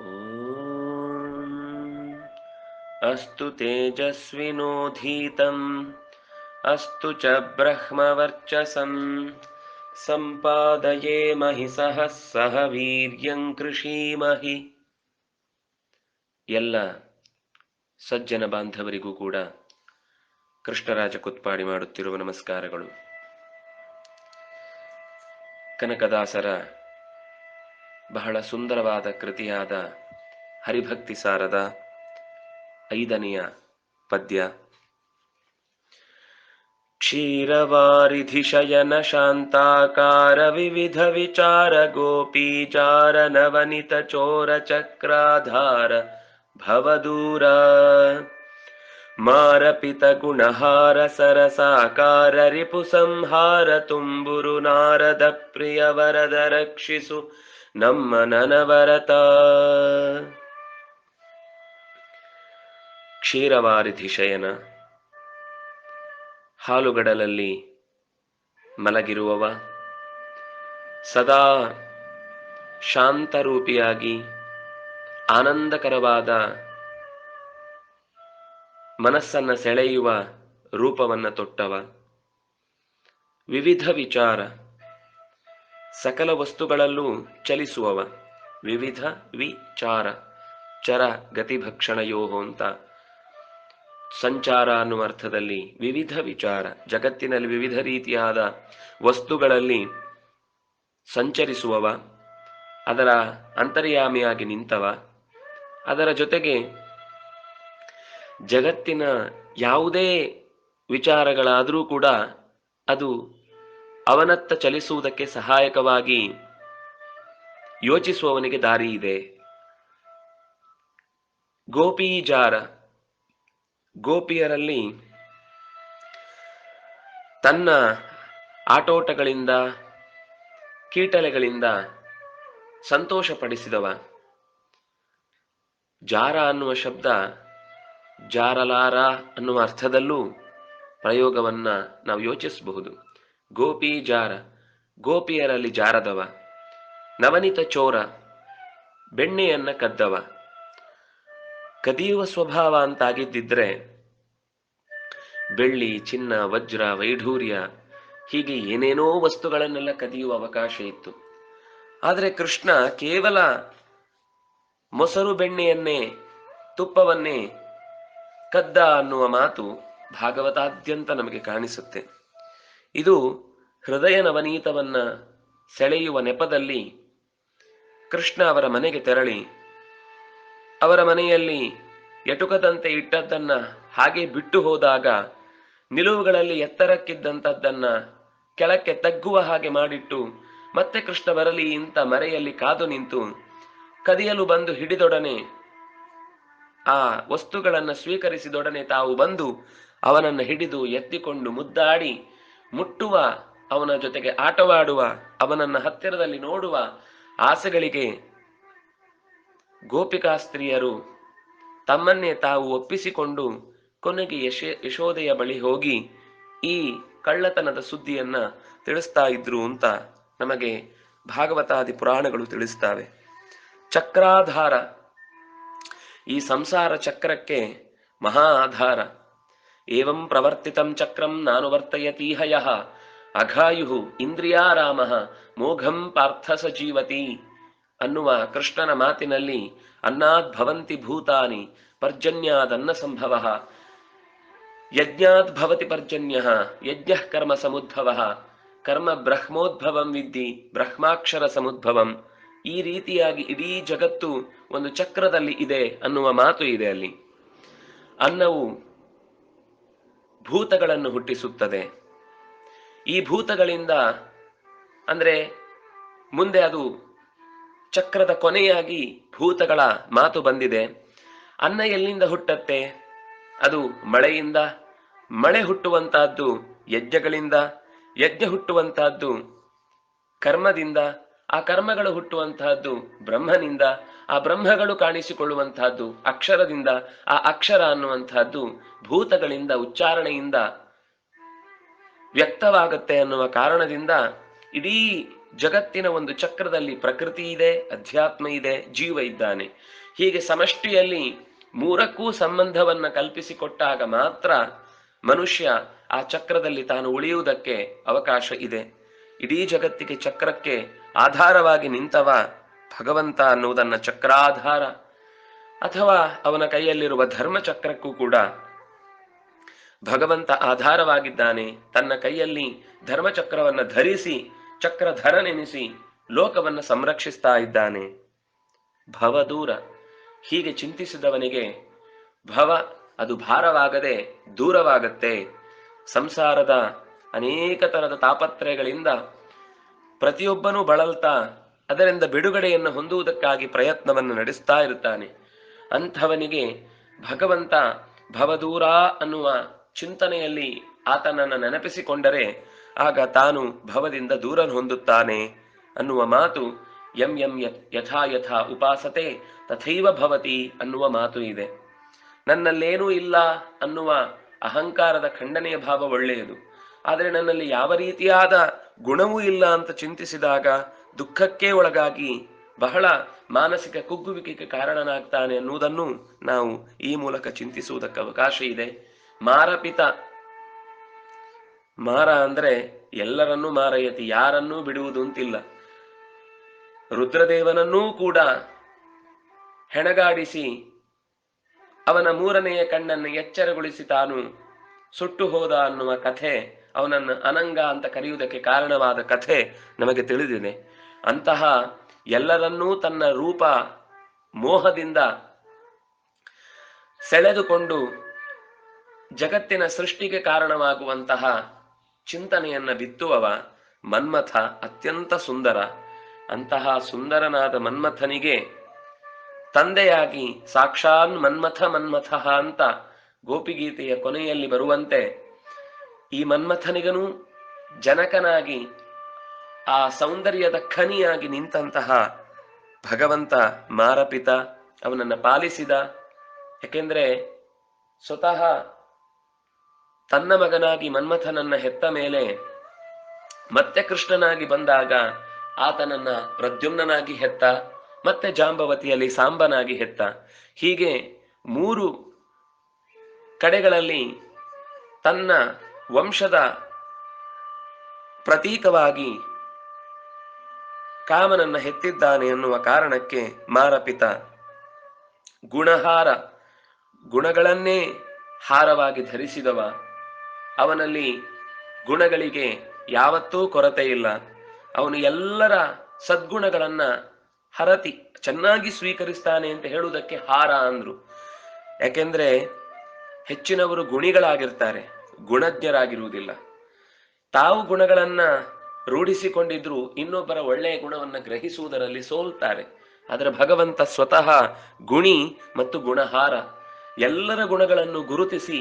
ॐ अस्तु तेजस्विनोधीतम् अस्तु च ब्रह्मवर्चसं सम्पादये महि सह सह ವೀರ್ಯಂ ಕೃಷೀಮಹಿ ಎಲ್ಲ ಸಜ್ಜನ ಬಾಂಧವರಿಗೂ ಕೂಡ ಕೃಷ್ಣರಾಜ ಕುತ್ಪಾಡಿ ಮಾಡುತ್ತಿರುವ ನಮಸ್ಕಾರಗಳು ಕನಕದಾಸರ ಬಹಳ ಸುಂದರವಾದ ಕೃತಿಯಾದ ಹರಿಭಕ್ತಿ ಸಾರದ ಐದನೆಯ ಪದ್ಯ ಕ್ಷೀರವಾರಿಧಿ ಶಯನ ಶಾಂತಾಕಾರ ವಿವಿಧ ವಿಚಾರ ಗೋಪೀಚಾರ ನವನಿತ ಚೋರ ಚಕ್ರಾಧಾರ ಭವದೂರ ಮಾರಪಿತ ಗುಣಹಾರ ಸರಸಾಕಾರ ರಿಪು ಸಂಹಾರ ತುಂಬುರು ನಾರದ ಪ್ರಿಯ ವರದ ರಕ್ಷಿಸು ನಮ್ಮ ನನವರತ. ಕ್ಷೀರವಾರಿಧಿ ಶಯನ. ಹಾಲುಗಡಲಲ್ಲಿ ಮಲಗಿರುವವ. ಸದಾ ಶಾಂತರೂಪಿಯಾಗಿ, ಆನಂದಕರವಾದ ಮನಸ್ಸನ್ನ ಸೆಳೆಯುವ ರೂಪವನ್ನ ತೊಟ್ಟವ. ವಿವಿಧ ವಿಚಾರ. ಸಕಲ ವಸ್ತುಗಳಲ್ಲೂ ಚಲಿಸುವವ. ವಿವಿಧ ವಿಚಾರ, ಚರ ಗತಿಭಕ್ಷಣಯೋ ಅಂತ. ಸಂಚಾರ ಅನ್ನುವ ಅರ್ಥದಲ್ಲಿ ವಿವಿಧ ವಿಚಾರ, ಜಗತ್ತಿನಲ್ಲಿ ವಿವಿಧ ರೀತಿಯಾದ ವಸ್ತುಗಳಲ್ಲಿ ಸಂಚರಿಸುವವ, ಅದರ ಅಂತರ್ಯಾಮಿಯಾಗಿ ನಿಂತವ. ಅದರ ಜೊತೆಗೆ ಜಗತ್ತಿನ ಯಾವುದೇ ವಿಚಾರಗಳಾದರೂ ಕೂಡ ಅದು ಅವನತ್ತ ಚಲಿಸುವುದಕ್ಕೆ ಸಹಾಯಕವಾಗಿ ಯೋಚಿಸುವವನಿಗೆ ದಾರಿ ಇದೆ. ಗೋಪೀಜಾರ ಗೋಪಿಯರಲ್ಲಿ ತನ್ನ ಆಟೋಟಗಳಿಂದ, ಕೀಟಲೆಗಳಿಂದ ಸಂತೋಷಪಡಿಸಿದವ. ಜಾರ ಅನ್ನುವ ಶಬ್ದ ಜಾರಲಾರ ಅನ್ನುವ ಅರ್ಥದಲ್ಲೂ ಪ್ರಯೋಗವನ್ನ ನಾವು ಯೋಚಿಸಬಹುದು. ಗೋಪಿ ಜಾರ, ಗೋಪಿಯರಲ್ಲಿ ಜಾರದವ, ನವನಿತ ಚೋರ, ಬೆಣ್ಣೆಯನ್ನ ಕದ್ದವ. ಕದಿಯುವ ಸ್ವಭಾವ ಅಂತಾಗಿದ್ದಿದ್ರೆ ಬೆಳ್ಳಿ, ಚಿನ್ನ, ವಜ್ರ, ವೈಢೂರ್ಯ, ಹೀಗೆ ಏನೇನೋ ವಸ್ತುಗಳನ್ನೆಲ್ಲ ಕದಿಯುವ ಅವಕಾಶ ಇತ್ತು. ಆದರೆ ಕೃಷ್ಣ ಕೇವಲ ಮೊಸರು ಬೆಣ್ಣೆಯನ್ನೇ, ತುಪ್ಪವನ್ನೇ ಕದ್ದ ಅನ್ನುವ ಮಾತು ಭಾಗವತಾದ್ಯಂತ ನಮಗೆ ಕಾಣಿಸುತ್ತೆ. ಇದು ಹೃದಯ ನವನೀತವನ್ನ ಸೆಳೆಯುವ ನೆಪದಲ್ಲಿ ಕೃಷ್ಣ ಅವರ ಮನೆಗೆ ತೆರಳಿ ಅವರ ಮನೆಯಲ್ಲಿ ಎಟುಕದಂತೆ ಇಟ್ಟದ್ದನ್ನ ಹಾಗೆ ಬಿಟ್ಟು ಹೋದಾಗ ನಿಲುವುಗಳಲ್ಲಿ ಎತ್ತರಕ್ಕಿದ್ದಂಥದ್ದನ್ನ ಕೆಳಕ್ಕೆ ತಗ್ಗುವ ಹಾಗೆ ಮಾಡಿಟ್ಟು ಮತ್ತೆ ಕೃಷ್ಣ ಬರಲಿ ಇಂಥ ಮರೆಯಲ್ಲಿ ಕಾದು ನಿಂತು ಕದಿಯಲು ಬಂದು ಹಿಡಿದೊಡನೆ ಆ ವಸ್ತುಗಳನ್ನು ಸ್ವೀಕರಿಸಿದೊಡನೆ ತಾವು ಬಂದು ಅವನನ್ನು ಹಿಡಿದು ಎತ್ತಿಕೊಂಡು ಮುದ್ದಾಡಿ ಮುಟ್ಟುವ, ಅವನ ಜೊತೆಗೆ ಆಟವಾಡುವ, ಅವನನ್ನ ಹತ್ತಿರದಲ್ಲಿ ನೋಡುವ ಆಸೆಗಳಿಗೆ ಗೋಪಿಕಾ ಸ್ತ್ರೀಯರು ತಮ್ಮನ್ನೇ ತಾವು ಒಪ್ಪಿಸಿಕೊಂಡು ಕೊನೆಗೆ ಯಶ ಯಶೋದೆಯ ಬಳಿ ಹೋಗಿ ಈ ಕಳ್ಳತನದ ಸುದ್ದಿಯನ್ನ ತಿಳಿಸ್ತಾ ಇದ್ರು ಅಂತ ನಮಗೆ ಭಾಗವತಾದಿ ಪುರಾಣಗಳು ತಿಳಿಸ್ತಾವೆ. ಚಕ್ರಾಧಾರ. ಈ ಸಂಸಾರ ಚಕ್ರಕ್ಕೆ ಮಹಾ ಆಧಾರ. ಏವಂ ಪ್ರವರ್ತಿತಂ ಚಕ್ರಂ ನಾನು ವರ್ತಯತೀಹ ಯಃ ಅಘಾಯು ಇಂದ್ರಿಯಾರಾಮ ಮೋಘಂ ಪಾರ್ಥ ಸಜೀವತಿ ಅನ್ನುವ ಕೃಷ್ಣನ ಮಾತಿನಲ್ಲಿ ಅನ್ನಾದ್ ಭವಂತಿ ಭೂತಾನಿ ಪರ್ಜನ್ಯಾದನ್ನ ಸಂಭವ ಯಜ್ಞಾತ್ ಭವತಿ ಪರ್ಜನ್ಯ ಯಜ್ಞ ಕರ್ಮ ಸಮುದ್ಭವ ಕರ್ಮ ಬ್ರಹ್ಮೋದ್ಭವಂ ವಿದ್ದಿ ಬ್ರಹ್ಮಾಕ್ಷರ ಸಮುದ್ಭವಂ ಈ ರೀತಿಯಾಗಿ ಇಡೀ ಜಗತ್ತು ಒಂದು ಚಕ್ರದಲ್ಲಿ ಇದೆ ಅನ್ನುವ ಮಾತು ಇದೆ ಅಲ್ಲಿ. ಅನ್ನವು ಭೂತಗಳನ್ನು ಹುಟ್ಟಿಸುತ್ತದೆ. ಈ ಭೂತಗಳಿಂದ ಅಂದ್ರೆ ಮುಂದೆ ಅದು ಚಕ್ರದ ಕೊನೆಯಾಗಿ ಭೂತಗಳ ಮಾತು ಬಂದಿದೆ. ಅನ್ನ ಎಲ್ಲಿಂದ ಹುಟ್ಟತ್ತೆ? ಅದು ಮಳೆಯಿಂದ. ಮಳೆ ಹುಟ್ಟುವಂತಹದ್ದು ಯಜ್ಞಗಳಿಂದ. ಯಜ್ಞ ಹುಟ್ಟುವಂತಹದ್ದು ಕರ್ಮದಿಂದ. ಆ ಕರ್ಮಗಳು ಹುಟ್ಟುವಂತಹದ್ದು ಬ್ರಹ್ಮನಿಂದ, ಆ ಬ್ರಹ್ಮಗಳು ಕಾಣಿಸಿಕೊಳ್ಳುವಂತಹದ್ದು ಅಕ್ಷರದಿಂದ, ಆ ಅಕ್ಷರ ಅನ್ನುವಂತಹದ್ದು ಭೂತಗಳಿಂದ, ಉಚ್ಚಾರಣೆಯಿಂದ ವ್ಯಕ್ತವಾಗುತ್ತೆ ಅನ್ನುವ ಕಾರಣದಿಂದ ಇಡೀ ಜಗತ್ತಿನ ಒಂದು ಚಕ್ರದಲ್ಲಿ ಪ್ರಕೃತಿ ಇದೆ, ಅಧ್ಯಾತ್ಮ ಇದೆ, ಜೀವ ಇದ್ದಾನೆ. ಹೀಗೆ ಸಮಷ್ಟಿಯಲ್ಲಿ ಮೂರಕ್ಕೂ ಸಂಬಂಧವನ್ನ ಕಲ್ಪಿಸಿಕೊಟ್ಟಾಗ ಮಾತ್ರ ಮನುಷ್ಯ ಆ ಚಕ್ರದಲ್ಲಿ ತಾನು ಉಳಿಯುವುದಕ್ಕೆ ಅವಕಾಶ ಇದೆ. ಇಡೀ ಜಗತ್ತಿಗೆ ಚಕ್ರಕ್ಕೆ ಆಧಾರವಾಗಿ ನಿಂತವ ಭಗವಂತ ಅನ್ನುವುದನ್ನ ಚಕ್ರಾಧಾರ ಅಥವಾ ಅವನ ಕೈಯಲ್ಲಿರುವ ಧರ್ಮ ಚಕ್ರಕ್ಕೂ ಕೂಡ ಭಗವಂತ ಆಧಾರವಾಗಿದ್ದಾನೆ. ತನ್ನ ಕೈಯಲ್ಲಿ ಧರ್ಮಚಕ್ರವನ್ನ ಧರಿಸಿ, ಚಕ್ರಧರನೆನಿಸಿ ಲೋಕವನ್ನ ಸಂರಕ್ಷಿಸ್ತಾ ಇದ್ದಾನೆ. ಭವದೂರ. ಹೀಗೆ ಚಿಂತಿಸಿದವನಿಗೆ ಭವ ಅದು ಭಾರವಾಗದೆ ದೂರವಾಗತ್ತೆ. ಸಂಸಾರದ ಅನೇಕ ತರದ ತಾಪತ್ರಯಗಳಿಂದ ಪ್ರತಿಯೊಬ್ಬನೂ ಬಳಲ್ತಾ ಅದರಿಂದ ಬಿಡುಗಡೆಯನ್ನು ಹೊಂದುವುದಕ್ಕಾಗಿ ಪ್ರಯತ್ನವನ್ನು ನಡೆಸ್ತಾ ಇರುತ್ತಾನೆ. ಅಂಥವನಿಗೆ ಭಗವಂತ ಭವದೂರ ಅನ್ನುವ ಚಿಂತನೆಯಲ್ಲಿ ಆತನನ್ನು ನೆನಪಿಸಿಕೊಂಡರೆ ಆಗ ತಾನು ಭವದಿಂದ ದೂರ ಹೊಂದುತ್ತಾನೆ ಅನ್ನುವ ಮಾತು ಎಂ ಎಂ ಯಥಾ ಯಥಾ ಉಪಾಸತೆ ತಥೈವ ಭವತಿ ಅನ್ನುವ ಮಾತು ಇದೆ. ನನ್ನಲ್ಲೇನೂ ಇಲ್ಲ ಅನ್ನುವ ಅಹಂಕಾರದ ಖಂಡನೆಯ ಭಾವ ಒಳ್ಳೆಯದು. ಆದರೆ ನನ್ನಲ್ಲಿ ಯಾವ ರೀತಿಯಾದ ಗುಣವೂ ಇಲ್ಲ ಅಂತ ಚಿಂತಿಸಿದಾಗ ದುಃಖಕ್ಕೆ ಒಳಗಾಗಿ ಬಹಳ ಮಾನಸಿಕ ಕುಗ್ಗುವಿಕೆಗೆ ಕಾರಣನಾಗ್ತಾನೆ ಅನ್ನುವುದನ್ನು ನಾವು ಈ ಮೂಲಕ ಚಿಂತಿಸುವುದಕ್ಕೆ ಅವಕಾಶ ಇದೆ. ಮಾರಪಿತ ಮಾರ ಅಂದ್ರೆ ಎಲ್ಲರನ್ನೂ ಮಾರಯತಿ, ಯಾರನ್ನೂ ಬಿಡುವುದು ಅಂತಿಲ್ಲ ರುದ್ರದೇವನನ್ನೂ ಕೂಡ ಹೆಣಗಾಡಿಸಿ ಅವನ ಮೂರನೆಯ ಕಣ್ಣನ್ನು ಎಚ್ಚರಗೊಳಿಸಿ ತಾನು ಸುಟ್ಟು ಹೋದ ಅನ್ನುವ ಕಥೆ ಅವನನ್ನು ಅನಂಗ ಅಂತ ಕರೆಯುವುದಕ್ಕೆ ಕಾರಣವಾದ ಕಥೆ ನಮಗೆ ತಿಳಿದಿದೆ. ಅಂತಹ ಎಲ್ಲರನ್ನೂ ತನ್ನ ರೂಪ ಮೋಹದಿಂದ ಸೆಳೆದುಕೊಂಡು ಜಗತ್ತಿನ ಸೃಷ್ಟಿಗೆ ಕಾರಣವಾಗುವಂತಹ ಚಿಂತನೆಯನ್ನ ಬಿತ್ತುವವ ಮನ್ಮಥ ಅತ್ಯಂತ ಸುಂದರ. ಅಂತಹ ಸುಂದರನಾದ ಮನ್ಮಥನಿಗೆ ತಂದೆಯಾಗಿ ಸಾಕ್ಷಾನ್ ಮನ್ಮಥ ಮನ್ಮಥ ಅಂತ ಗೋಪಿಗೀತೆಯ ಕೊನೆಯಲ್ಲಿ ಬರುವಂತೆ ಈ ಮನ್ಮಥನಿಗನು ಜನಕನಾಗಿ, ಆ ಸೌಂದರ್ಯದ ಖನಿಯಾಗಿ ನಿಂತಹ ಭಗವಂತ ಮಾರಪಿತ ಅವನನ್ನ ಪಾಲಿಸಿದ. ಯಾಕೆಂದ್ರೆ ಸ್ವತಃ ತನ್ನ ಮಗನಾಗಿ ಮನ್ಮಥನನ್ನ ಹೆತ್ತ ಮೇಲೆ ಮತ್ತೆ ಕೃಷ್ಣನಾಗಿ ಬಂದಾಗ ಆತನನ್ನ ಪ್ರದ್ಯುಮ್ನಾಗಿ ಹೆತ್ತ, ಮತ್ತೆ ಜಾಂಬವತಿಯಲ್ಲಿ ಸಾಂಬನಾಗಿ ಹೆತ್ತ. ಹೀಗೆ ಮೂರು ಕಡೆಗಳಲ್ಲಿ ತನ್ನ ವಂಶದ ಪ್ರತೀಕವಾಗಿ ಕಾಮನನ್ನ ಹೆತ್ತಿದ್ದಾನೆ ಎನ್ನುವ ಕಾರಣಕ್ಕೆ ಮಾರಪಿತ ಗುಣಹಾರ ಗುಣಗಳನ್ನೇ ಹಾರವಾಗಿ ಧರಿಸಿದವ. ಅವನಲ್ಲಿ ಗುಣಗಳಿಗೆ ಯಾವತ್ತೂ ಕೊರತೆ ಇಲ್ಲ. ಅವನು ಎಲ್ಲರ ಸದ್ಗುಣಗಳನ್ನ ಹರತಿ, ಚೆನ್ನಾಗಿ ಸ್ವೀಕರಿಸ್ತಾನೆ ಅಂತ ಹೇಳುವುದಕ್ಕೆ ಹಾರ ಅಂದ್ರು. ಯಾಕೆಂದ್ರೆ ಹೆಚ್ಚಿನವರು ಗುಣಿಗಳಾಗಿರ್ತಾರೆ. ಗುಣಜ್ಞರಾಗಿರುವುದಿಲ್ಲ. ತಾವು ಗುಣಗಳನ್ನ ರೂಢಿಸಿಕೊಂಡಿದ್ರು ಇನ್ನೊಬ್ಬರ ಒಳ್ಳೆಯ ಗುಣವನ್ನ ಗ್ರಹಿಸುವುದರಲ್ಲಿ ಸೋಲ್ತಾರೆ. ಆದರೆ ಭಗವಂತ ಸ್ವತಃ ಗುಣಿ ಮತ್ತು ಗುಣಹಾರ. ಎಲ್ಲರ ಗುಣಗಳನ್ನು ಗುರುತಿಸಿ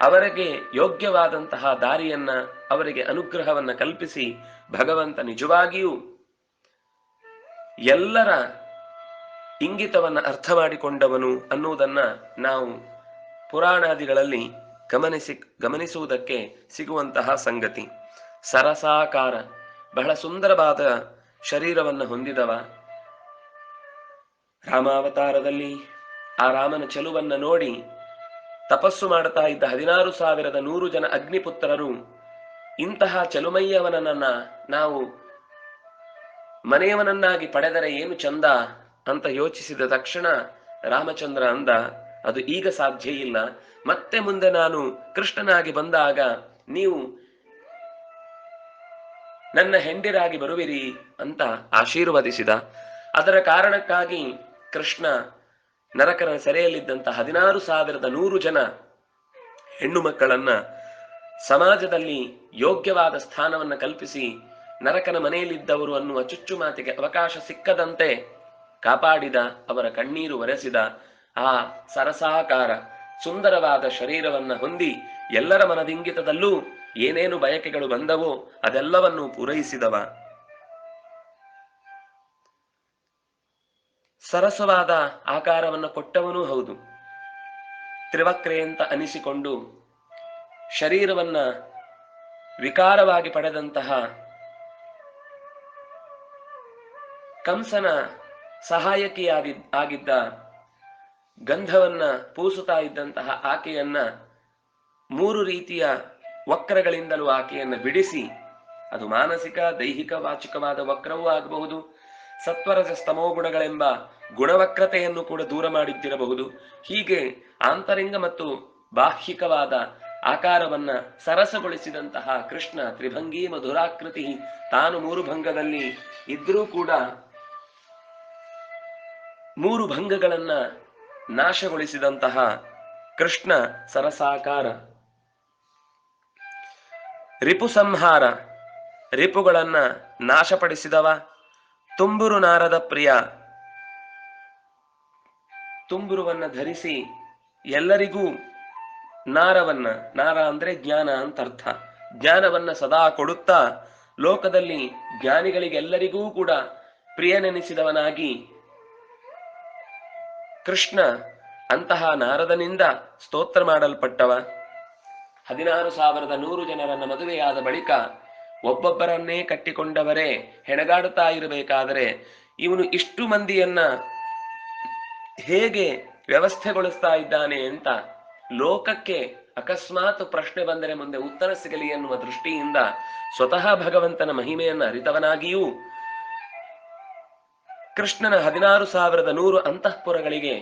ಅವರಿಗೆ ಯೋಗ್ಯವಾದಂತಹ ದಾರಿಯನ್ನ, ಅವರಿಗೆ ಅನುಗ್ರಹವನ್ನ ಕಲ್ಪಿಸಿ ಭಗವಂತ ನಿಜವಾಗಿಯೂ ಎಲ್ಲರ ಇಂಗಿತವನ್ನ ಅರ್ಥ ಮಾಡಿಕೊಂಡವನು ಅನ್ನುವುದನ್ನ ನಾವು ಪುರಾಣಾದಿಗಳಲ್ಲಿ ಗಮನಿಸಿ, ಗಮನಿಸುವುದಕ್ಕೆ ಸಿಗುವಂತಹ ಸಂಗತಿ. ಸರಸಾಕಾರ, ಬಹಳ ಸುಂದರವಾದ ಶರೀರವನ್ನು ಹೊಂದಿದವ. ರಾಮಾವತಾರದಲ್ಲಿ ಆ ರಾಮನ ಚೆಲುವನ್ನು ನೋಡಿ ತಪಸ್ಸು ಮಾಡುತ್ತಾ ಇದ್ದ ಹದಿನಾರು ಸಾವಿರದ ನೂರು ಜನ ಅಗ್ನಿಪುತ್ರರು, ಇಂತಹ ಚೆಲುಮಯ್ಯವನನ್ನ ನಾವು ಮನೆಯವನನ್ನಾಗಿ ಪಡೆದರೆ ಏನು ಚಂದ ಅಂತ ಯೋಚಿಸಿದ ತಕ್ಷಣ ರಾಮಚಂದ್ರ ಅಂದ, ಅದು ಈಗ ಸಾಧ್ಯ ಇಲ್ಲ. ಮತ್ತೆ ಮುಂದೆ ನಾನು ಕೃಷ್ಣನಾಗಿ ಬಂದಾಗ ನೀವು ನನ್ನ ಹೆಂಡಿರಾಗಿ ಬರುವಿರಿ ಅಂತ ಆಶೀರ್ವದಿಸಿದ. ಅದರ ಕಾರಣಕ್ಕಾಗಿ ಕೃಷ್ಣ ನರಕನ ಸೆರೆಯಲ್ಲಿದ್ದಂತ ಹದಿನಾರು ಸಾವಿರದ ನೂರು ಜನ ಹೆಣ್ಣು ಮಕ್ಕಳನ್ನ ಸಮಾಜದಲ್ಲಿ ಯೋಗ್ಯವಾದ ಸ್ಥಾನವನ್ನ ಕಲ್ಪಿಸಿ ನರಕನ ಮನೆಯಲ್ಲಿದ್ದವರು ಅನ್ನುವ ಚುಚ್ಚು ಮಾತಿಗೆ ಅವಕಾಶ ಸಿಕ್ಕದಂತೆ ಕಾಪಾಡಿದ, ಅವರ ಕಣ್ಣೀರು ಒರೆಸಿದ ಆ ಸರಸಾಕಾರ. ಸುಂದರವಾದ ಶರೀರವನ್ನ ಹೊಂದಿ ಎಲ್ಲರ ಮನದಿಂಗಿತದಲ್ಲೂ ಏನೇನು ಬಯಕೆಗಳು ಬಂದವೋ ಅದೆಲ್ಲವನ್ನು ಪೂರೈಸಿದವ. ಸರಸವಾದ ಆಕಾರವನ್ನು ಕೊಟ್ಟವನೂ ಹೌದು. ತ್ರಿವಕ್ರೆ ಅಂತ ಅನಿಸಿಕೊಂಡು ಶರೀರವನ್ನ ವಿಕಾರವಾಗಿ ಪಡೆದಂತಹ ಕಂಸನ ಸಹಾಯಕಿಯಾಗಿ ಆಗಿದ್ದ ಗಂಧವನ್ನ ಪೂಸುತ್ತಾ ಇದ್ದಂತಹ ಆಕೆಯನ್ನ ಮೂರು ರೀತಿಯ ವಕ್ರಗಳಿಂದಲೂ ಆಕೆಯನ್ನ ಬಿಡಿಸಿ, ಅದು ಮಾನಸಿಕ, ದೈಹಿಕ, ವಾಚಿಕವಾದ ವಕ್ರವೂ ಆಗಬಹುದು, ಸತ್ವರಜ ಸ್ತಮೋ ಗುಣಗಳೆಂಬ ಗುಣವಕ್ರತೆಯನ್ನು ಕೂಡ ದೂರ ಮಾಡಿದ್ದಿರಬಹುದು. ಹೀಗೆ ಆಂತರಿಂಗ ಮತ್ತು ಬಾಹ್ಯಿಕವಾದ ಆಕಾರವನ್ನ ಸರಸಗೊಳಿಸಿದಂತಹ ಕೃಷ್ಣ ತ್ರಿಭಂಗಿ ಮಧುರಾಕೃತಿ ತಾನು ಮೂರು ಭಂಗದಲ್ಲಿ ಇದ್ರೂ ಕೂಡ ಮೂರು ಭಂಗಗಳನ್ನ ನಾಶಗೊಳಿಸಿದಂತಹ ಕೃಷ್ಣ ಸರಸಾಕಾರ. ರಿಪು ಸಂಹಾರ, ರಿಪುಗಳನ್ನ ನಾಶಪಡಿಸಿದವ ತುಂಬುರು ನಾರದ ಪ್ರಿಯ. ತುಂಬುರುವನ್ನ ಧರಿಸಿ ಎಲ್ಲರಿಗೂ ನಾರವನ್ನ, ನಾರ ಅಂದ್ರೆ ಜ್ಞಾನ ಅಂತ ಅರ್ಥ. ಜ್ಞಾನವನ್ನ ಸದಾ ಕೊಡುತ್ತಾ ಲೋಕದಲ್ಲಿ ಜ್ಞಾನಿಗಳಿಗೆಲ್ಲರಿಗೂ ಕೂಡ ಪ್ರಿಯನೆನಿಸಿದವನಾಗಿ ಕೃಷ್ಣ ಅಂತಹ ನಾರದನಿಂದ ಸ್ತೋತ್ರ ಮಾಡಲ್ಪಟ್ಟವ. ಹದಿನಾರು ಸಾವಿರದ ನೂರು ಜನರನ್ನ ಮದುವೆಯಾದ ಬಳಿಕ ಒಬ್ಬೊಬ್ಬರನ್ನೇ ಕಟ್ಟಿಕೊಂಡವರೇ ಹೆಣಗಾಡುತ್ತಾ ಇರಬೇಕಾದರೆ ಇವನು ಇಷ್ಟು ಮಂದಿಯನ್ನ ಹೇಗೆ ವ್ಯವಸ್ಥೆಗೊಳಿಸ್ತಾ ಇದ್ದಾನೆ ಅಂತ ಲೋಕಕ್ಕೆ ಅಕಸ್ಮಾತ್ ಪ್ರಶ್ನೆ ಬಂದರೆ ಮುಂದೆ ಉತ್ತರ ಸಿಗಲಿ ಎನ್ನುವ ದೃಷ್ಟಿಯಿಂದ ಸ್ವತಃ ಭಗವಂತನ ಮಹಿಮೆಯನ್ನು ಅರಿತವನಾಗಿಯೂ ಕೃಷ್ಣನ ಹದಿನಾರು ಸಾವಿರದ ನೂರು ಅಂತಃಪುರಗಳಿಗೆ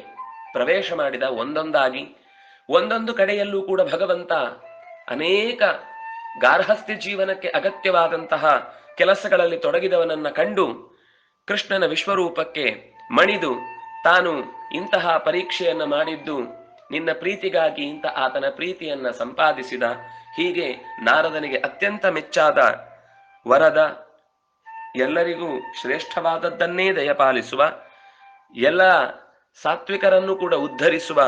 ಪ್ರವೇಶ ಮಾಡಿದ ಒಂದೊಂದಾಗಿ, ಒಂದೊಂದು ಕಡೆಯಲ್ಲೂ ಕೂಡ ಭಗವಂತ ಅನೇಕ ಗಾರ್ಹಸ್ಥ್ಯ ಜೀವನಕ್ಕೆ ಅಗತ್ಯವಾದಂತಹ ಕೆಲಸಗಳಲ್ಲಿ ತೊಡಗಿದವನನ್ನ ಕಂಡು ಕೃಷ್ಣನ ವಿಶ್ವರೂಪಕ್ಕೆ ಮಣಿದು ತಾನು ಇಂತಹ ಪರೀಕ್ಷೆಯನ್ನ ಮಾಡಿದ್ದು, ನಿನ್ನ ಪ್ರೀತಿಗಾಗಿ ಇಂತ ಆತನ ಪ್ರೀತಿಯನ್ನ ಸಂಪಾದಿಸಿದ ಹೀಗೆ ನಾರದನಿಗೆ ಅತ್ಯಂತ ಮೆಚ್ಚಾದ ವರದ ಎಲ್ಲರಿಗೂ ಶ್ರೇಷ್ಠವಾದದ್ದನ್ನೇ ದಯಪಾಲಿಸುವ, ಎಲ್ಲ ಸಾತ್ವಿಕರನ್ನು ಕೂಡ ಉದ್ಧರಿಸುವ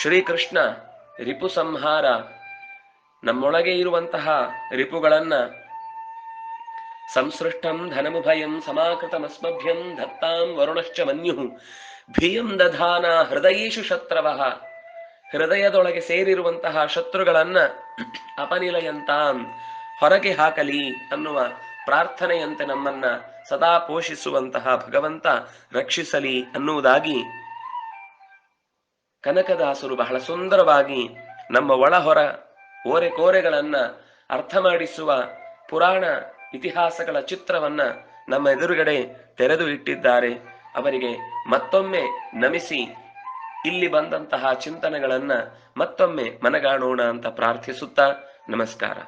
ಶ್ರೀಕೃಷ್ಣ ರಿಪು ಸಂಹಾರ, ನಮ್ಮೊಳಗೆ ಇರುವಂತಹ ರಿಪುಗಳನ್ನ ಸಂಸೃಷ್ಟಂ ಧನಮುಭಯಂ ಸಮಾಕೃತಮಸ್ಮಭ್ಯಂ ದತ್ತಾಂ ವರುಣಶ್ಚ ಮನ್ಯು ಭಿಯಂ ದಧಾನ ಹೃದಯೇಶು ಶತ್ರವಃ, ಹೃದಯದೊಳಗೆ ಸೇರಿರುವಂತಹ ಶತ್ರುಗಳನ್ನ ಅಪನಿಲಯಂತಾಂ ಹೊರಗೆ ಹಾಕಲಿ ಅನ್ನುವ ಪ್ರಾರ್ಥನೆಯಂತೆ ನಮ್ಮನ್ನ ಸದಾ ಪೋಷಿಸುವಂತಹ ಭಗವಂತ ರಕ್ಷಿಸಲಿ ಅನ್ನುವುದಾಗಿ ಕನಕದಾಸರು ಬಹಳ ಸುಂದರವಾಗಿ ನಮ್ಮ ಒಳಹೊರ ಓರೆ ಕೋರೆಗಳನ್ನ ಅರ್ಥ ಮಾಡಿಸುವ ಪುರಾಣ ಇತಿಹಾಸಗಳ ಚಿತ್ರವನ್ನ ನಮ್ಮ ಎದುರುಗಡೆ ತೆರೆದು ಇಟ್ಟಿದ್ದಾರೆ. ಅವರಿಗೆ ಮತ್ತೊಮ್ಮೆ ನಮಿಸಿ ಇಲ್ಲಿ ಬಂದಂತಹ ಚಿಂತನೆಗಳನ್ನ ಮತ್ತೊಮ್ಮೆ ಮನಗಾಣೋಣ ಅಂತ ಪ್ರಾರ್ಥಿಸುತ್ತಾ ನಮಸ್ಕಾರ.